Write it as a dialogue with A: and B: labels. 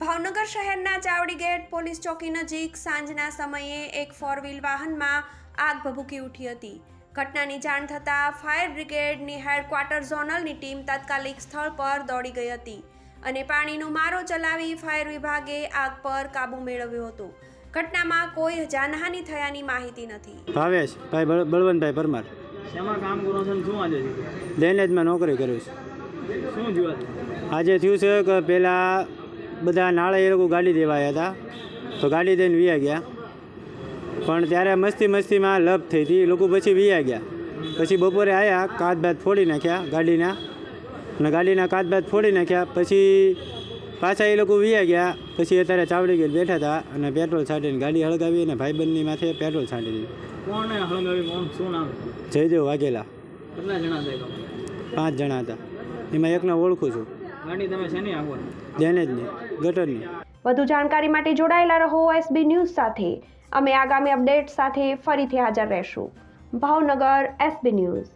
A: ભાવનગર શહેરના Chawdi gate police ચોકી નજીક સાંજના સમયે એક ફોર વ્હીલ વાહનમાં આગ ભભૂકી ઉઠી હતી. ઘટનાની જાણ થતાં ફાયર બ્રિગેડની હેડક્વાર્ટર ઝોનલની ટીમ તાત્કાલિક સ્થળ પર દોડી ગઈ હતી અને પાણીનો મારો ચલાવી ફાયર વિભાગે આગ પર કાબૂ મેળવ્યો હતો. ઘટનામાં કોઈ જાનહાનિ થયાની માહિતી નથી.
B: ભાવેશ ભાઈ બળવંતભાઈ પરમાર.
C: શેમાં કામ કરો છો શું આજે
B: ડેનેજમાં નોકરી કરું છું.
C: શું જોવા
B: આજે? થયું છે કે પહેલાં બધા નાળે એ લોકો ગાડી દેવા આવ્યા હતા. તો ગાડી દઈને વીયા ગયા. પણ ત્યારે મસ્તી મસ્તીમાં લપ થઈ હતી. એ લોકો પછી વીયા ગયા. પછી બપોરે આવ્યા કાચ બાદ ફોડી નાખ્યા ગાડીના. અને ગાડીના કાચ બાદ ફોડી નાખ્યા. પછી પાછા એ લોકો વી ગયા. પછી અત્યારે ચાવડી ગેટ બેઠા હતા અને પેટ્રોલ છાંટીને ગાડી હળગાવી અને ભાઈબંધની માથે પેટ્રોલ છાંટી દીધું. જયદેવ વાઘેલા.
C: કેટલા જણા
B: પાંચ જણા હતા. એમાં એકને ઓળખું છું.
C: ગાડી તમે શેની આગળ
B: ડેનેજની ગટરની
A: વધુ જાણકારી માટે જોડાયેલા રહો એસબી ન્યૂઝ સાથે. અમે આગામી અપડેટ સાથે ફરીથી હાજર રહેશું. Bhavnagar SB news.